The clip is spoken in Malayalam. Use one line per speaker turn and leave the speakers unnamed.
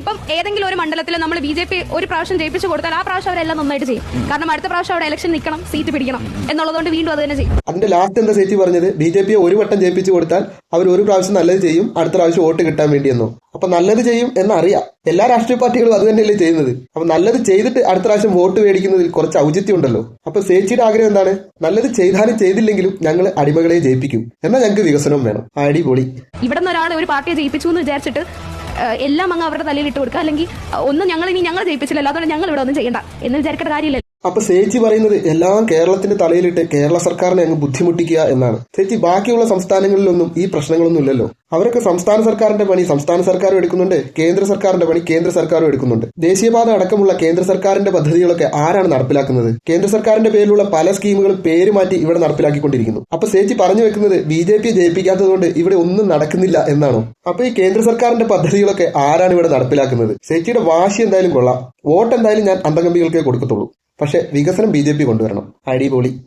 ഇപ്പം ഏതെങ്കിലും ഒരു മണ്ഡലത്തിൽ നമ്മൾ ബി ജെ പി ഒരു പ്രാവശ്യം ജയിപ്പിച്ചു കൊടുത്താൽ ആ പ്രാവശ്യം അവരെല്ലാം നന്നായിട്ട് ചെയ്യും. കാരണം അടുത്ത പ്രാവശ്യം അവിടെ ഇലക്ഷൻ നിൽക്കണം സീറ്റ് പിടിക്കണം എന്നുള്ളതുകൊണ്ട് വീണ്ടും അത് തന്നെ ചെയ്യും.
അതിന്റെ ലാസ്റ്റ് എന്താ ചേച്ചി പറഞ്ഞത്? ബി ജെ പിയെ ഒരു വട്ടം ജയിപ്പിച്ചു കൊടുത്താൽ അവർ ഒരു പ്രാവശ്യം നല്ലത് ചെയ്യും അടുത്ത പ്രാവശ്യം വോട്ട് കിട്ടാൻ വേണ്ടിയെന്നോ അപ്പൊ നല്ലത് ചെയ്യും എന്നറിയാം. എല്ലാ രാഷ്ട്രീയ പാർട്ടികളും അത് തന്നെയല്ലേ ചെയ്യുന്നത്. അപ്പൊ നല്ലത് ചെയ്തിട്ട് അടുത്ത പ്രാവശ്യം വോട്ട് മേടിക്കുന്നതിൽ കുറച്ച് ഔചിത്യം ഉണ്ടല്ലോ. അപ്പൊ സേച്ചിയുടെ ആഗ്രഹം എന്താണ്? നല്ലത് ചെയ്താലും ചെയ്തില്ലെങ്കിലും ഞങ്ങൾ അടിമകളെ ജയിപ്പിക്കും. എന്നാൽ ഞങ്ങൾക്ക് വികസനവും വേണം. അടിപൊളി.
ഇവിടെ നിന്ന് ഒരാൾ ഒരു പാർട്ടിയെ ജയിപ്പിച്ചു എന്ന് വിചാരിച്ചിട്ട് എല്ലാം അങ്ങ് അവരുടെ തലയിൽ ഇട്ട് കൊടുക്കുക. അല്ലെങ്കിൽ ഒന്നും ഞങ്ങൾ ഇനി ഞങ്ങൾ ജയിപ്പിച്ചില്ല. അല്ലാതെ ഞങ്ങൾ ഇവിടെ ഒന്നും ചെയ്യണ്ട. എന്ന് വിചാരിക്കേണ്ട കാര്യമില്ല
അപ്പൊ സേച്ചി പറയുന്നത് എല്ലാം കേരളത്തിന്റെ തലയിലിട്ട് കേരള സർക്കാരിനെ അങ്ങ് ബുദ്ധിമുട്ടിക്കുക എന്നാണ്. സേച്ചി ബാക്കിയുള്ള സംസ്ഥാനങ്ങളിലൊന്നും ഈ പ്രശ്നങ്ങളൊന്നും ഇല്ലല്ലോ. അവരൊക്കെ സംസ്ഥാന സർക്കാരിന്റെ പണി സംസ്ഥാന സർക്കാരും എടുക്കുന്നുണ്ട് കേന്ദ്ര സർക്കാരിന്റെ പണി കേന്ദ്ര സർക്കാരും എടുക്കുന്നുണ്ട്. ദേശീയപാത അടക്കമുള്ള കേന്ദ്ര സർക്കാരിന്റെ പദ്ധതികളൊക്കെ ആരാണ് നടപ്പിലാക്കുന്നത്? കേന്ദ്ര സർക്കാരിന്റെ പേരിലുള്ള പല സ്കീമുകളും പേര് മാറ്റി ഇവിടെ നടപ്പിലാക്കിക്കൊണ്ടിരിക്കുന്നു. അപ്പൊ സേച്ചി പറഞ്ഞു വെക്കുന്നത് ബി ജെ പി ജയിപ്പിക്കാത്തതുകൊണ്ട് ഇവിടെ ഒന്നും നടക്കുന്നില്ല എന്നാണോ? അപ്പൊ ഈ കേന്ദ്ര സർക്കാരിന്റെ പദ്ധതികളൊക്കെ ആരാണ് ഇവിടെ നടപ്പിലാക്കുന്നത്? സേച്ചിയുടെ വാശി എന്തായാലും കൊള്ളാം. വോട്ട് എന്തായാലും ഞാൻ അന്തകമ്പികൾക്കേ കൊടുക്കത്തുള്ളൂ. പക്ഷെ വികസനം ബി ജെ പി കൊണ്ടുവരണം. അടിപൊളി